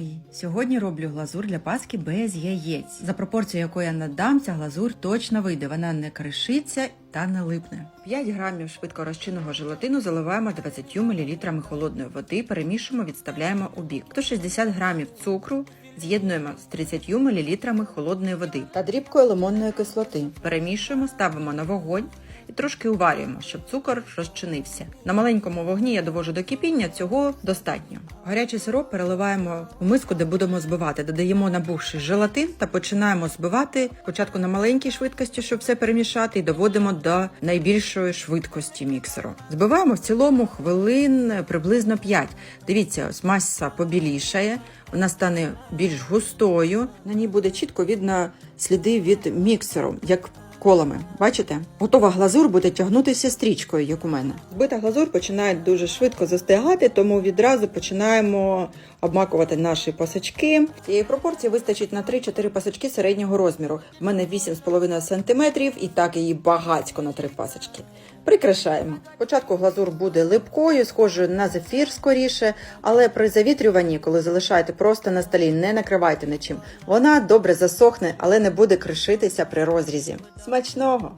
Мої, сьогодні роблю глазур для паски без яєць. За пропорцією, яку я надам, ця глазур точно вийде. Вона не кришиться та не липне. 5 грамів швидко розчинного желатину заливаємо 20 мл холодної води, перемішуємо, відставляємо у бік. 160 грамів цукру з'єднуємо з 30 мл холодної води та дрібкою лимонної кислоти. Перемішуємо, ставимо на вогонь і трошки уварюємо, щоб цукор розчинився. На маленькому вогні я довожу до кипіння, цього достатньо. Гарячий сироп переливаємо у миску, де будемо збивати. Додаємо набухший желатин та починаємо збивати спочатку на маленькій швидкості, щоб все перемішати, і доводимо до найбільшої швидкості міксеру. Збиваємо в цілому хвилин приблизно 5. Дивіться, ось маса побілішає, вона стане більш густою. На ній буде чітко видно сліди від міксеру, як колами. Бачите? Готова глазур буде тягнутися стрічкою, як у мене. Збита глазур починає дуже швидко застигати, тому відразу починаємо обмакувати наші пасочки. Цієї пропорції вистачить на 3-4 пасочки середнього розміру. У мене 8,5 см і так її багацько на 3 пасочки. Прикрашаємо. Спочатку глазур буде липкою, схожою на зефір скоріше, але при завітрюванні, коли залишаєте просто на столі, не накривайте нічим. Вона добре засохне, але не буде кришитися при розрізі. Смачного!